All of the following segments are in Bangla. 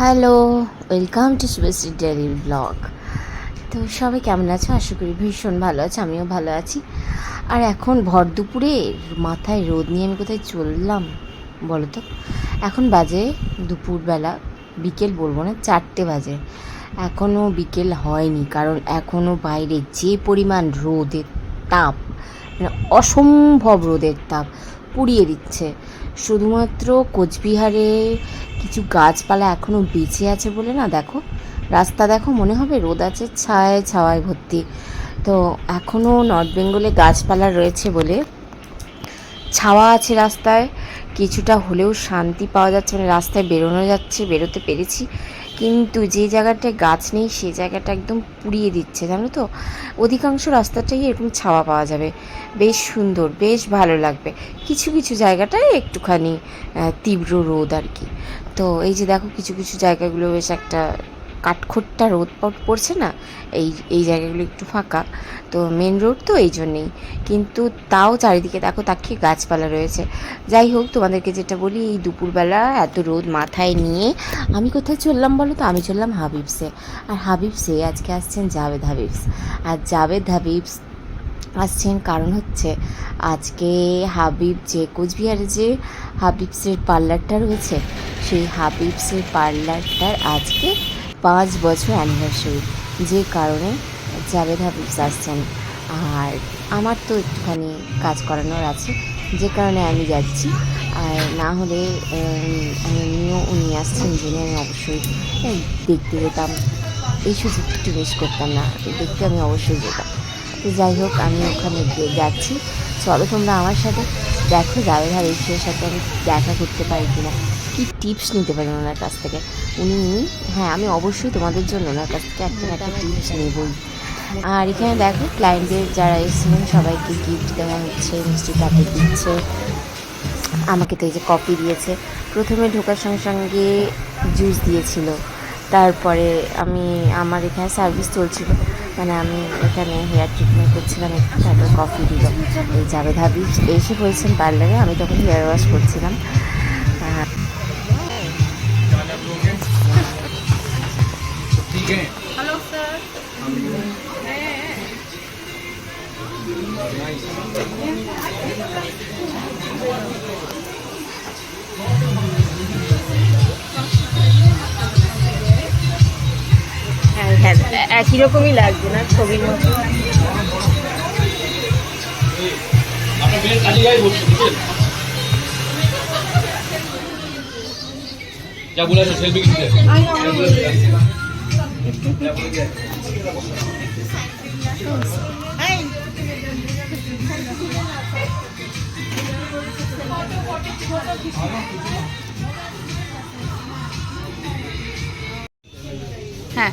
Hello welcome to Subhashree daily blog তো সবাই কেমন আছো? আশা করি ভীষণ ভালো আছে, আমিও ভালো আছি। আর এখন ভর দুপুরে মাথায় রোদ নিয়ে আমি কোথায় চললাম বলো তো এখন বাজে দুপুরবেলা, বিকেল বলব না, চারটে বাজে। এখনও বিকেল হয়নি, কারণ এখনও বাইরে যে পরিমাণ রোদের তাপ মানে অসম্ভব রোদের তাপ পুড়িয়ে দিচ্ছে। শুধুমাত্র কোচবিহারে কিছু গাছপালা এখনও বেঁচে আছে বলে না, দেখো? রাস্তা দেখো, মনে হবে রোদ আছে, ছায় ছাওয়ায় ভর্তি। তো এখনও নর্থ বেঙ্গলে গাছপালা রয়েছে বলে ছাওয়া আছে রাস্তায়। কিছুটা হলেও শান্তি পাওয়া যাচ্ছে মানে রাস্তায় বেরোনো যাচ্ছে, বেরোতে পেরেছি। কিন্তু যে জায়গাটায় গাছ নেই, সে জায়গাটা একদম পুড়িয়ে দিচ্ছে, জানো তো? অধিকাংশ রাস্তাটাই এরকম ছাওয়া পাওয়া যাবে। বেশ সুন্দর, বেশ ভালো লাগবে। কিছু কিছু জায়গাটায় একটুখানি তীব্র রোদ আর কি। তো এই যে দেখো, কিছু কিছু জায়গাগুলো বেশ একটা কাঠখোট্টা রোদ পড়- পড়ছে না? এই এই জায়গাগুলো একটু ফাঁকা। তো মেন রোড তো এই জন্যেই। কিন্তু তাও চারিদিকে দেখো তাকিয়ে গাছপালা রয়েছে। যাই হোক, তোমাদেরকে যেটা বলি, এই দুপুরবেলা এত রোদ মাথায় নিয়ে আমি কোথায় চললাম বলো তো? আমি চললাম হাবিবসে। আর হাবিবসে আজকে আসছেন জাভেদ হাবিবস। আর জাভেদ হাবিবস আসছেন কারণ হচ্ছে আজকে হাবিব যে কোচবিহারে যে হাবিবসের পার্লারটা রয়েছে, সেই হাবিবসের পার্লারটার আজকে পাঁচ বছর অ্যানিভার্সারি যে কারণে জাভেদ হাবিবস আসছেন। আর আমার তো একটুখানি কাজ করানোর আছে, যে কারণে আমি যাচ্ছি। আর না হলে এমনিও উনি আসছেন জেনে আমি অবশ্যই দেখতে যেতাম। এই সুযোগটা মিস করতাম না, দেখতে আমি অবশ্যই যেতাম। তো যাই হোক, আমি ওখানে যাচ্ছি। চলো তোমরা আমার সাথে, দেখো যাবে এসের সাথে আমি দেখা করতে পারি কিনা। কী টিপস নিতে পারি ওনার কাছ থেকে? উনি হ্যাঁ আমি অবশ্যই তোমাদের জন্য ওনার কাছ থেকে একটা একটা টিপস নেবই। আর এখানে দেখো ক্লায়েন্টদের যারা এসেছিলেন, সবাইকে গিফট দেওয়া হচ্ছে, মিষ্টি প্যাকেট দিচ্ছে। আমাকে তো এই যে কপি দিয়েছে। প্রথমে ঢোকার সঙ্গে সঙ্গে জুস দিয়েছিল। তারপরে আমি, আমার এখানে সার্ভিস চলছিল। মানে আমি এখানে হেয়ার ট্রিটমেন্ট করছিলাম, একটু তারপর কফি দিল। এই জাভেদ হাবিব এসে পড়েছেন পার্লারে? আমি তখন হেয়ার ওয়াশ করছিলাম। হ্যাঁ, একই রকমই লাগবে না ছবির মতো হ্যাঁ।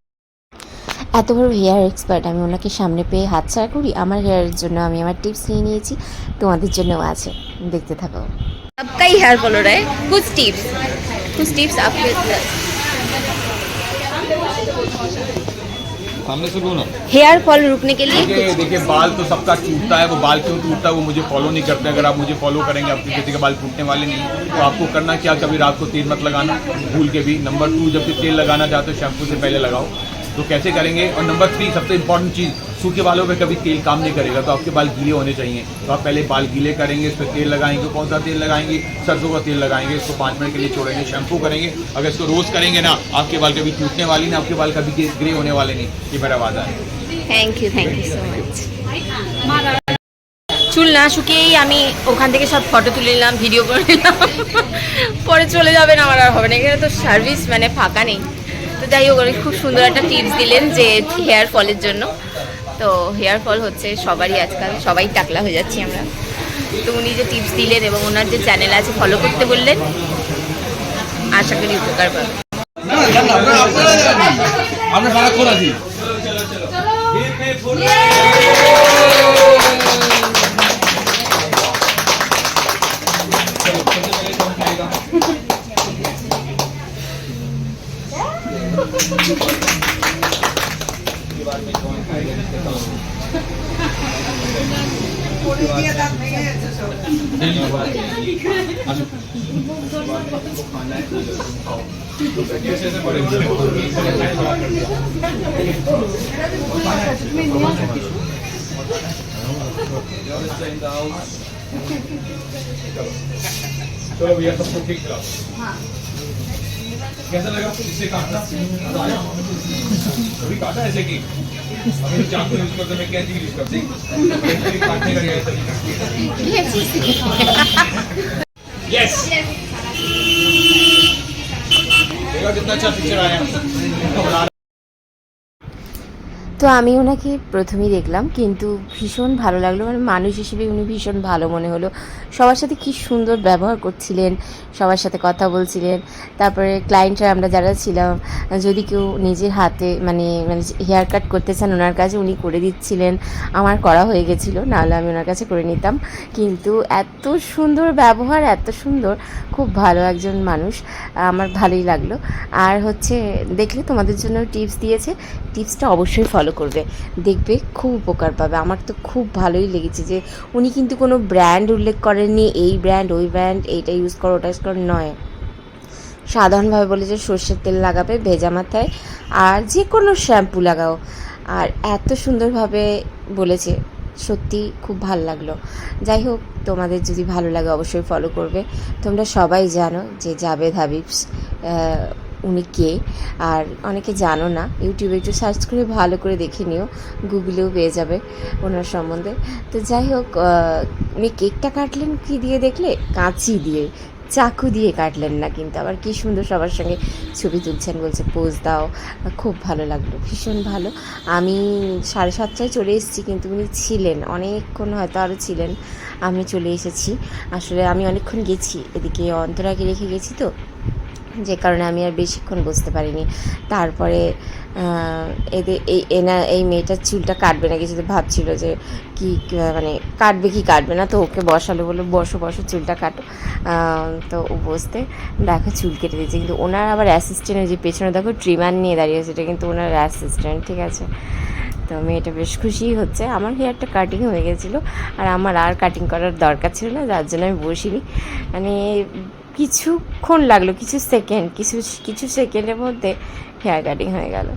এত বড় হেয়ার এক্সপার্ট আমি ওনাকে সামনে পেয়ে হাতছাড়া করি আমার হেয়ারের জন্য আমি আমার টিপস নিয়ে নিয়েছি তোমাদের জন্যও আছে দেখতে থাকো सबका ही हेयर फॉलो रहे कुछ टिप्स कुछ टिप्स आपके सामने से बोलो हेयर फॉल रुकने के लिए देखिए देखिए बाल तो सबका टूटता है वो बाल क्यों टूटता है वो मुझे फॉलो नहीं करते अगर आप मुझे फॉलो करेंगे आपके किसी के बाल टूटने वाले नहीं तो आपको करना क्या कभी रात को तेल मत लगाना भूल के भी नंबर टू जब भी तेल लगाना चाहते हो शैम्पू से पहले लगाओ तो कैसे करेंगे और नंबर थ्री सबसे इंपॉर्टेंट चीज़ सूखे बालों पे कभी तेल काम नहीं करेगा तो आपके बाल गीले होने चाहिए तो आप पहले बाल गीले करेंगे इस पर तेल लगाएंगे कौन सा तेल लगाएंगे सरसों का तेल लगाएंगे इसको पाँच मिनट के लिए छोड़ेंगे शैम्पू करेंगे अगर इसको रोज़ करेंगे ना आपके बाल कभी टूटने वाले नहीं आपके बाल कभी ग्रे होने वाले नहीं ये मेरा वादा है thank you thank you so much চুল না শুকিয়েই আমি ওখান থেকে সব ফটো তুলে নিলাম ভিডিও করে নিলাম পরে চলে যাবেন আমার আর হবে না এখানে তো সার্ভিস মানে ফাঁকা নেই তো যাই হোক উনি খুব সুন্দর একটা টিপস দিলেন যে হেয়ার ফলের জন্য। তো হেয়ার ফল হচ্ছে সবারই আজকাল সবাই টাকলা হয়ে যাচ্ছি আমরা। তো উনি যে টিপস দিলেন এবং ওনার যে চ্যানেল আছে ফলো করতে বললেন আশা করি উপকার পাবে। আমরা সারাক্ষণ আছি। चलो भैया सबको ठीक करा कैसा लगा इससे काटना अभी काटा? ऐसे की? अभी चाकू यूज़ करते, मैं कैंची यूज़ करती? काटने का यह तरीका यस देखा कितना अच्छा पिक्चर आया। তো আমি ওনাকে প্রথমেই দেখলাম, কিন্তু ভীষণ ভালো লাগল। মানে মানুষ হিসেবে উনি ভীষণ ভালো মনে হলো। সবার সাথে কি সুন্দর ব্যবহার করছিলেন, সবার সাথে কথা বলছিলেন। তারপরে ক্লায়েন্টরা আমরা যারা ছিলাম, যদি কেউ নিজের হাতে মানে মানে হেয়ার কাট করতে চান, ওনার কাছে উনি করে দিচ্ছিলেন। আমার করা হয়ে গেছিল, নাহলে আমি ওনার কাছে করে নিতাম। কিন্তু এত সুন্দর ব্যবহার, এত সুন্দর, খুব ভালো একজন মানুষ, আমার ভালোই লাগল। আর হচ্ছে, দেখলে তোমাদের জন্য টিপস দিয়েছে। টিপসটা অবশ্যই ফলো করবে, দেখবে খুব উপকার পাবে। আমার তো খুব ভালোই লেগেছে যে উনি কিন্তু কোনো ব্র্যান্ড উল্লেখ করেননি, এই ব্র্যান্ড ওই ব্র্যান্ড এইটা ইউজ করো, ওটা ইউজ করো, নয়। সাধারণভাবে বলেছে সর্ষের তেল লাগাবে ভেজা মাথায় আর যে কোনো শ্যাম্পু লাগাও। আর এত সুন্দরভাবে বলেছে, সত্যি খুব ভালো লাগল। যাই হোক, তোমাদের যদি ভালো লাগে অবশ্যই ফলো করবে। তোমরা সবাই জানো যে জাবেদ হাবিবস উনি কে, আর অনেকে জানো না, ইউটিউবে একটু সার্চ করে ভালো করে দেখে নিও, গুগলেও পেয়ে যাবে ওনার সম্বন্ধে। তো যাই হোক উনি কেকটা কাটলেন কি দিয়ে দেখলে? কাঁচি দিয়ে, চাকু দিয়ে কাটলেন না কিন্তু। আবার কি সুন্দর সবার সঙ্গে ছবি তুলছেন, বলছে, পোজ দাও। খুব ভালো লাগল, ভীষণ ভালো। আমি সাড়ে সাতটায় চলে এসেছি, কিন্তু উনি ছিলেন, অনেকক্ষণ হয়তো আরও ছিলেন। আমি চলে এসেছি। আসলে আমি অনেকক্ষণ গেছি, এদিকে অন্তরাকে রেখে গেছি তো। যে কারণে আমি আর বেশিক্ষণ বসতে পারিনি। তারপরে এদের এই এনা এই মেয়েটার চুলটা কাটবে না কিছু ভাবছিল যে কি মানে কাটবে কি কাটবে না, তো ওকে বসালো বলে, বসো বসো, চুলটা কাটো। তো ও বসতে দেখো চুল কেটে দিয়েছে। কিন্তু ওনার আবার অ্যাসিস্ট্যান্ট যে পেছনে, দেখো ট্রিমার নিয়ে দাঁড়িয়েছে এটা কিন্তু ওনার অ্যাসিস্ট্যান্ট ঠিক আছে? তো মেয়েটা বেশ খুশিই হচ্ছে। আমার হেয়ারটা কাটিং হয়ে গেছিল, আর আমার আর কাটিং করার দরকার ছিল না, যার জন্য আমি বসিনি। মানে কিছুক্ষণ লাগল, কিছু সেকেন্ড কিছু কিছু সেকেন্ডের মধ্যে হেয়ার কাটিং হয়ে গেল।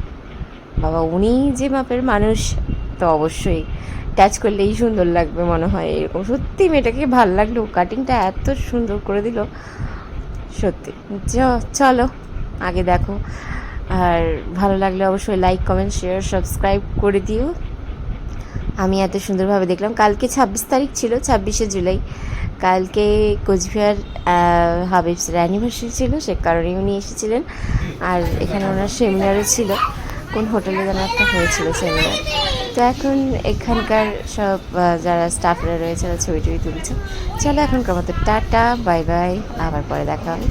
বাবা, উনি যে মাপের মানুষ, তো অবশ্যই টাচ করলেই সুন্দর লাগবে মনে হয়। এরকম সত্যি মেয়েটাকে ভালো লাগল কাটিংটা এত সুন্দর করে দিল। সত্যি চলো, আগে দেখো। আর ভালো লাগলে অবশ্যই লাইক কমেন্ট শেয়ার সাবস্ক্রাইব করে দিও। আমি এত সুন্দরভাবে দেখলাম। কালকে ছাব্বিশ তারিখ ছিল, ছাব্বিশে জুলাই। কালকে কোচবিহার হাবিবসের অ্যানিভার্সারি ছিল, সে কারণেই উনি এসেছিলেন। আর এখানে ওনার সেমিনারও ছিল। কোন হোটেলে যেন একটা হয়েছিল সেমিনার তো এখন এখানকার সব যারা স্টাফরা রয়েছে, তারা ছবি টবি তুলছে। চলো এখনকার মতো টাটা বাই বাই আবার পরে দেখা হবে।